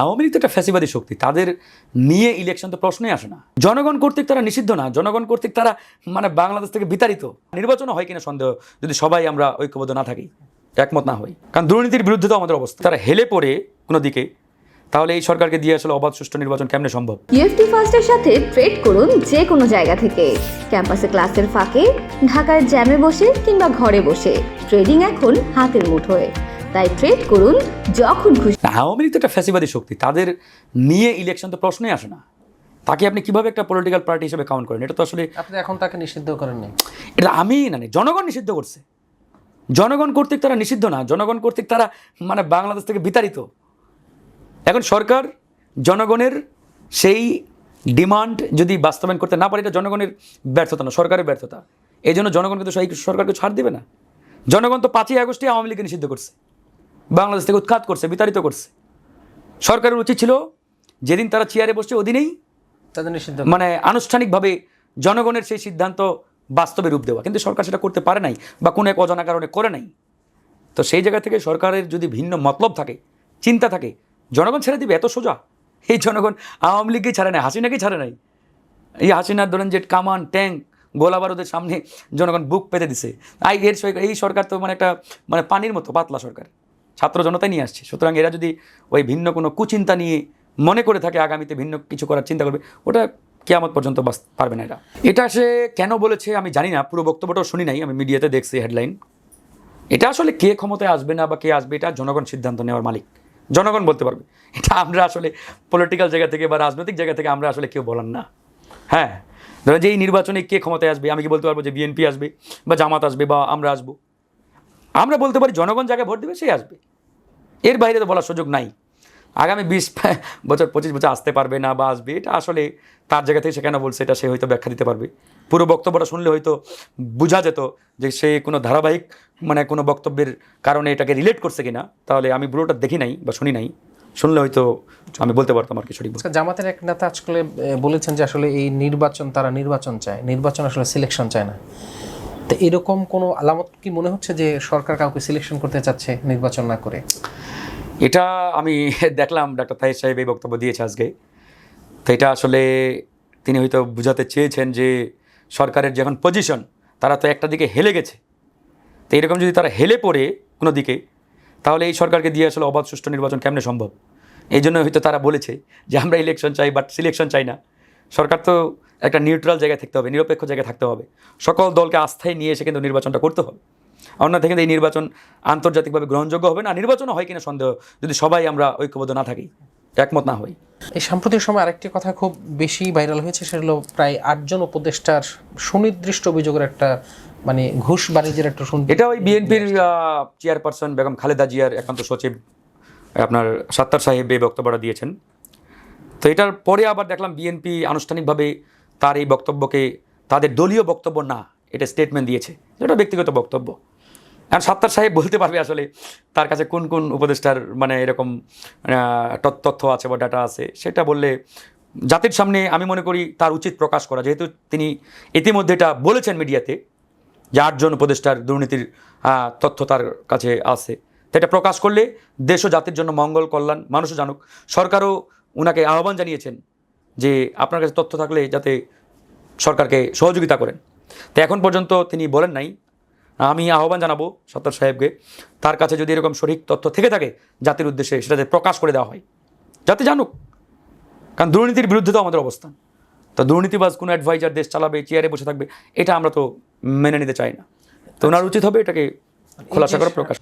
আওয়ামী লীগ তো একটা ফ্যাসিবাদী শক্তি, তাদের নিয়ে ইলেকশন তো প্রশ্নই আসে না। জনগণ কর্তৃক তারা নিষিদ্ধ না, জনগণ কর্তৃক তারা মানে বাংলাদেশ থেকে বিতাড়িত। নির্বাচনও হয় কিনা সন্দেহ, যদি সবাই আমরা ঐক্যবদ্ধ না থাকি, একমত না হই। কারণ দুর্নীতির বিরুদ্ধে তো আমাদের অবস্থা। তারা হেলে পড়ে কোনো দিকে, তাহলে এই সরকারকে দিয়ে আসলে অবাধ সুষ্ঠু নির্বাচন কেমনে সম্ভব? ইউএফটি ফার্স্টের সাথে ট্রেড করুন যে কোনো জায়গা থেকে। ক্যাম্পাসে ক্লাসের ফাঁকে, ঢাকার জ্যামে বসে কিংবা ঘরে বসে। ট্রেডিং এখন হাতের মুঠোয়। তাই ট্রেড করুন যখন খুশি। আওয়ামী লীগ তো একটা ফ্যাসিবাদী শক্তি তাদের নিয়ে ইলেকশন তো প্রশ্নই আসে না। তাকে আপনি কীভাবে একটা পলিটিক্যাল পার্টি হিসেবে কাউন্ট করেন? এটা তো আসলে আপনি এখন তাকে নিষিদ্ধ করেন করেননি এটা আমি না না, জনগণ নিষিদ্ধ করছে। জনগণ কর্তৃক তারা নিষিদ্ধ না জনগণ কর্তৃক তারা মানে বাংলাদেশ থেকে বিতাড়িত। এখন সরকার জনগণের সেই ডিমান্ড যদি বাস্তবায়ন করতে না পারে এটা জনগণের ব্যর্থতা না সরকারের ব্যর্থতা। এই জন্য জনগণ কিন্তু সেই সরকারকে ছাড় দেবে না। জনগণ তো পাঁচই আগস্টে আওয়ামী লীগকে নিষিদ্ধ করছে। বাংলাদেশ থেকে উৎখাত করছে বিতাড়িত করছে। সরকারের উচিত ছিল যেদিন তারা চেয়ারে বসছে ওদিনেই তাদের নিষিদ্ধ। মানে আনুষ্ঠানিকভাবে জনগণের সেই সিদ্ধান্ত বাস্তবে রূপ দেওয়া। কিন্তু সরকার সেটা করতে পারে নাই বা কোনো এক অজানা কারণে করে নাই। তো সেই জায়গা থেকে সরকারের যদি ভিন্ন মতলব থাকে চিন্তা থাকে জনগণ ছেড়ে দিবে এত সোজা। এই জনগণ আওয়ামী লীগকেই ছাড়ে নাই হাসিনাকেই ছাড়ে নাই। এই হাসিনার ধরেন যে কামান ট্যাঙ্ক গোলা বারুদের সামনে জনগণ বুক পেতে দিছে। আই এর এই সরকার তো মানে একটা মানে পানির মতো পাতলা সরকার। ছাত্র জনতা নিয়ে আসছে। সুতরাং এরা যদি ওই ভিন্ন কোনো কুচিন্তা নিয়ে মনে করে থাকে, আগামীতে ভিন্ন কিছু করার চিন্তা করবে, ওটা কেয়ামত পর্যন্ত বাস পারবে না এটা এটা সে কেন বলেছে আমি জানি না, পুরো বক্তব্যটাও শুনি নাই, আমি মিডিয়াতে দেখছি হেডলাইন। এটা আসলে কে ক্ষমতায় আসবে না বা কে আসবে, এটা জনগণ সিদ্ধান্ত নেওয়ার মালিক। জনগণ বলতে পারবে। এটা আমরা আসলে পলিটিক্যাল জায়গা থেকে বা রাজনৈতিক জায়গা থেকে আমরা আসলে কেউ বলার না। হ্যাঁ ধরেন যে এই নির্বাচনে কে ক্ষমতায় আসবে, আমি কি বলতে পারব যে বিএনপি আসবে বা জামাত আসবে বা আমরা আসব? আমরা বলতে পারি জনগণ যাকে ভোট দেবে সেই আসবে। এর বাইরে তো বলার সুযোগ নাই। আগামী বিশ বছর, পঁচিশ বছর আসতে পারবে না বা আসবে, এটা আসলে তার জায়গা থেকে সে কেন বলছে, এটা সে হয়তো ব্যাখ্যা দিতে পারবে। পুরো বক্তব্যটা শুনলে হয়তো বোঝা যেত যে সে কোনো ধারাবাহিক মানে কোনো বক্তব্যের কারণে এটাকে রিলেট করছে কিনা। তাহলে আমি পুরোটা দেখি নাই বা শুনি নাই। শুনলে হয়তো আমি বলতে পারতাম আর কি সঠিক আজকে জামাতের এক নেতা আজকে বলেছেন যে আসলে এই নির্বাচন, তারা নির্বাচন চায়। নির্বাচন আসলে সিলেকশন চায় না। তো এরকম কোনো আলামত কি মনে হচ্ছে যে সরকার কাউকে সিলেকশন করতে চাচ্ছে নির্বাচন না করে? এটা আমি দেখলাম, ডাক্তার তাহির সাহেব এই বক্তব্য দিয়েছে আজকে। তো এটা আসলে তিনি হয়তো বুঝাতে চেয়েছেন যে সরকারের যখন পজিশন তারা তো একটা দিকে হেলে গেছে। তো এরকম যদি তারা হেলে পড়ে কোনো দিকে, তাহলে এই সরকারকে দিয়ে আসলে অবাধ সুষ্ঠু নির্বাচন কেমনে সম্ভব? এই জন্য হয়তো তারা বলেছে যে আমরা ইলেকশন চাই বাট সিলেকশন চাই না। সরকার তো একটা নিউট্রাল জায়গায় থাকতে হবে নিরপেক্ষ জায়গায় থাকতে হবে। সকল দলকে আস্থায় নিয়ে এসে কিন্তু নির্বাচনটা করতে হবে। অন্য কিন্তু এই নির্বাচন আন্তর্জাতিকভাবে গ্রহণযোগ্য হবে না নির্বাচনও হয় কিনা সন্দেহ যদি সবাই আমরা ঐক্যবদ্ধ না থাকি একমত না হই। এই সাম্প্রতিক সময় আরেকটি কথা খুব বেশি ভাইরাল হয়েছে সেটা হলো প্রায় আটজন উপদেষ্টার সুনির্দিষ্ট অভিযোগের একটা মানে ঘুষ বাণিজ্যের একটা এটা ওই বিএনপির চেয়ারপারসন বেগম খালেদা জিয়ার একান্ত সচিব আপনার সাত্তার সাহেব এই বক্তব্যটা দিয়েছেন। তো এটার পরে আবার দেখলাম বিএনপি আনুষ্ঠানিকভাবে তার এই বক্তব্যকে, তাদের দলীয় বক্তব্য না, এটা স্টেটমেন্ট দিয়েছে। এটা ব্যক্তিগত বক্তব্য। এখন সাত্তার সাহেব বলতে পারবে আসলে তার কাছে কোন কোন উপদেষ্টার মানে এরকম তথ্য- আছে বা ডাটা আছে, সেটা বললে জাতির সামনে আমি মনে করি তার উচিত প্রকাশ করা। যেহেতু তিনি ইতিমধ্যে এটা বলেছেন মিডিয়াতে যে আটজন উপদেষ্টার দুর্নীতির তথ্য তার কাছে আছে। এটা প্রকাশ করলে দেশ ও জাতির জন্য মঙ্গল, কল্যাণ মানুষও জানুক। সরকারও ওনাকে আহ্বান জানিয়েছেন যে আপনার কাছে তথ্য থাকলে যাতে সরকারকে সহযোগিতা করেন। তো এখন পর্যন্ত তিনি বলেন নাই। আমি আহ্বান জানাব সত্তর সাহেবকে তার কাছে যদি এরকম সঠিক তথ্য থেকে থাকে জাতির উদ্দেশ্যে সেটা যাতে প্রকাশ করে দেওয়া হয়। যাতে জানুক কারণ দুর্নীতির বিরুদ্ধে তো আমাদের অবস্থান। তো দুর্নীতিবাজ কোনো অ্যাডভাইজার দেশ চালাবে চেয়ারে বসে থাকবে এটা আমরা তো মেনে নিতে চাই না। তো ওনার উচিত হবে এটাকে খোলাসা করে প্রকাশ।